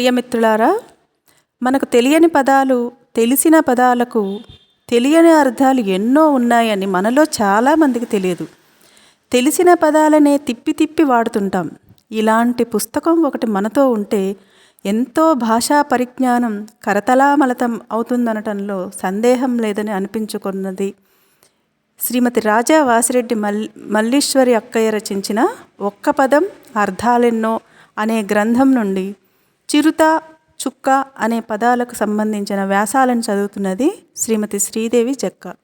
ప్రియమిత్రులారా మనకు తెలియని పదాలు తెలిసిన పదాలకు తెలియని అర్థాలు ఎన్నో ఉన్నాయని మనలో చాలామందికి తెలియదు. తెలిసిన పదాలనే తిప్పి తిప్పి వాడుతుంటాం. ఇలాంటి పుస్తకం ఒకటి మనతో ఉంటే ఎంతో భాషా పరిజ్ఞానం కరతలామలతం అవుతుందనటంలో సందేహం లేదని అనిపించుకున్నది శ్రీమతి రాజా వాసిరెడ్డి మల్ మల్లీశ్వరి అక్కయ్య రచించిన ఒక్క పదం అర్థాలెన్నో అనే గ్రంథం నుండి చిరుత చుక్క అనే పదాలకు సంబంధించిన వ్యాసాలను చదువుతున్నది శ్రీమతి శ్రీదేవి జక్క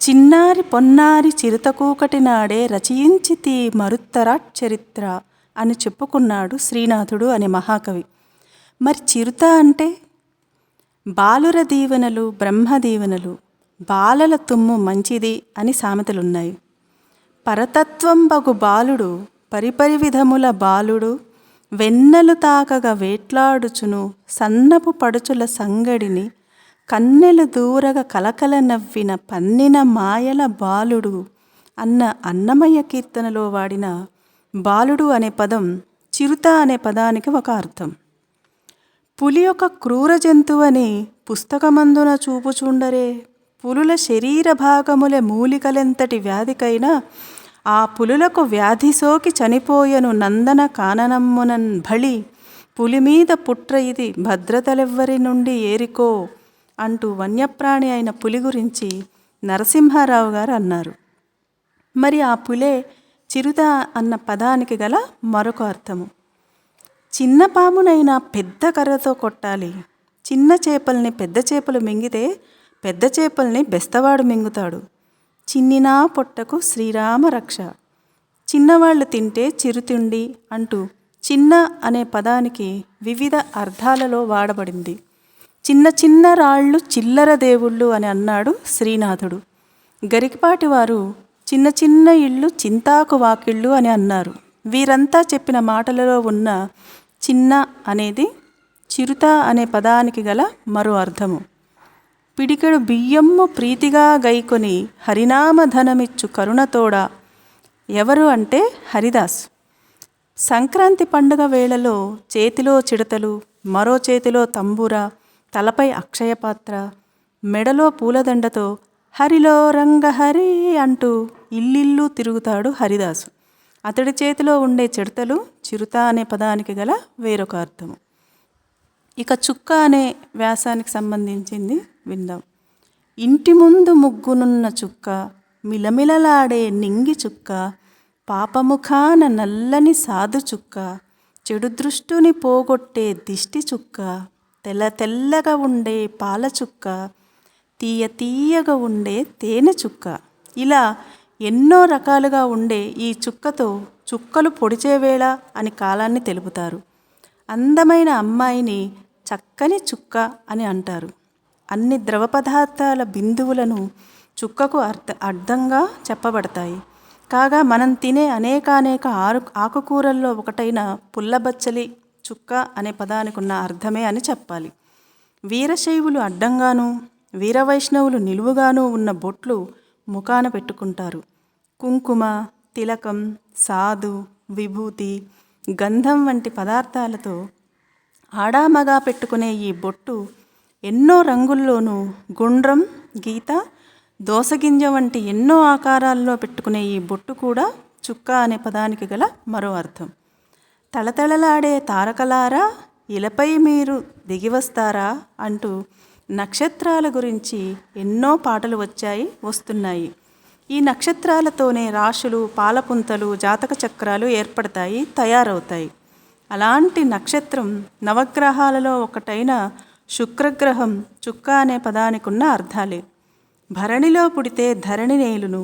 చిన్నారి పొన్నారి చిరుతకూకటి నాడే రచయించితి మరుత్తరాట్ చరిత్ర అని చెప్పుకున్నాడు శ్రీనాథుడు అనే మహాకవి. మరి చిరుత అంటే? బాలుర దీవెనలు బ్రహ్మ దీవెనలు బాలల తుమ్ము మంచిది అని సామెతలున్నాయి. పరతత్వం బగు బాలుడు పరిపరి విధముల బాలుడు వెన్నెలు తాకగా వేట్లాడుచును సన్నపు పడుచుల సంగడిని కన్నెలు దూరగ కలకల నవ్విన పన్నిన మాయల బాలుడు అన్న అన్నమయ్య కీర్తనలో వాడిన బాలుడు అనే పదం చిరుత అనే పదానికి ఒక అర్థం. పులి ఒక క్రూర జంతువని పుస్తకమందున చూపుచుండరే. పులుల శరీర భాగముల మూలికలెంతటి వ్యాధికైనా ఆ పులులకు వ్యాధి సోకి చనిపోయను నందన కాననమ్మునన్ బళి పులి మీద పుట్ర ఇది భద్రతలెవ్వరి నుండి ఏరికో అంటూ వన్యప్రాణి అయిన పులి గురించి నరసింహారావు గారు అన్నారు. మరి ఆ పులే చిరుత అన్న పదానికి గల మరొక అర్థము. చిన్న పామునైనా పెద్ద కర్రతో కొట్టాలి. చిన్న చేపల్ని పెద్ద చేపలు మింగితే పెద్ద చేపల్ని బెస్తవాడు మింగుతాడు. చిన్నినా పొట్టకు శ్రీరామ రక్ష. చిన్నవాళ్ళు తింటే చిరుతిండి అంటూ చిన్న అనే పదానికి వివిధ అర్థాలలో వాడబడింది. చిన్న చిన్న రాళ్ళు చిల్లర దేవుళ్ళు అని అన్నాడు శ్రీనాథుడు. గరికపాటి వారు చిన్న చిన్న ఇళ్ళు చింతాకు వాకిళ్ళు అని అన్నారు. వీరంతా చెప్పిన మాటలలో ఉన్న చిన్న అనేది చిరుత అనే పదానికి గల మరో అర్థము. పిడికెడు బియ్యమ్ము ప్రీతిగా గైకొని హరినామధనమిచ్చు కరుణతోడ. ఎవరు అంటే హరిదాస్. సంక్రాంతి పండుగ వేళలో చేతిలో చిడతలు మరో చేతిలో తంబూర తలపై అక్షయపాత్ర మెడలో పూలదండతో హరిలో రంగహరి అంటూ ఇల్లిల్లు తిరుగుతాడు హరిదాసు. అతడి చేతిలో ఉండే చిడతలు చిరుత అనే పదానికి గల వేరొక అర్థము. ఇక చుక్క అనే వ్యాసానికి సంబంధించింది విందాం. ఇంటి ముందు ముగ్గునున్న చుక్క మిలమిలలాడే నింగి చుక్క పాపముఖాన నల్లని సాధు చుక్క చెడు దృష్టిని పోగొట్టే దిష్టి చుక్క తెల్ల తెల్లగా ఉండే పాల చుక్క తీయ తీయగా ఉండే తేనె చుక్క. ఇలా ఎన్నో రకాలుగా ఉండే ఈ చుక్కతో చుక్కలు పొడిచేవేళ అని కాలాన్ని తెలుపుతారు. అందమైన అమ్మాయిని చక్కని చుక్క అని అంటారు. అన్ని ద్రవ పదార్థాల బిందువులను చుక్కకు అర్థ అర్థంగా చెప్పబడతాయి. కాగా మనం తినే అనేకానేక ఆరు ఆకుకూరల్లో ఒకటైన పుల్లబచ్చలి చుక్క అనే పదానికి ఉన్న అర్థమే అని చెప్పాలి. వీరశైవులు అడ్డంగాను వీరవైష్ణవులు నిలువుగాను ఉన్న బొట్లు ముఖాన పెట్టుకుంటారు. కుంకుమ తిలకం సాధు విభూతి గంధం వంటి పదార్థాలతో ఆడామగా పెట్టుకునే ఈ బొట్టు ఎన్నో రంగుల్లోనూ గుండ్రం గీత దోసగింజ వంటి ఎన్నో ఆకారాల్లో పెట్టుకునే ఈ బొట్టు కూడా చుక్క అనే పదానికి గల మరో అర్థం. తళతళలాడే తారకలారా ఇలపై మీరు దిగివస్తారా అంటూ నక్షత్రాల గురించి ఎన్నో పాటలు వచ్చాయి వస్తున్నాయి. ఈ నక్షత్రాలతోనే రాశులు పాలపుంతలు జాతక చక్రాలు ఏర్పడతాయి తయారవుతాయి. అలాంటి నక్షత్రం నవగ్రహాలలో ఒకటైన శుక్రగ్రహం చుక్క అనే పదానికున్న అర్థాలే. భరణిలో పుడితే ధరణి నేలును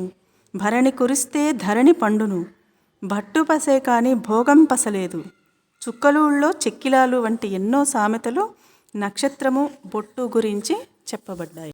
భరణి కురిస్తే ధరణి పండును భట్టు పసే కానీ భోగం పసలేదు. చుక్కలూళ్ళో చెక్కిలాలు వంటి ఎన్నో సామెతలు నక్షత్రము బొట్టు గురించి చెప్పబడ్డాయి.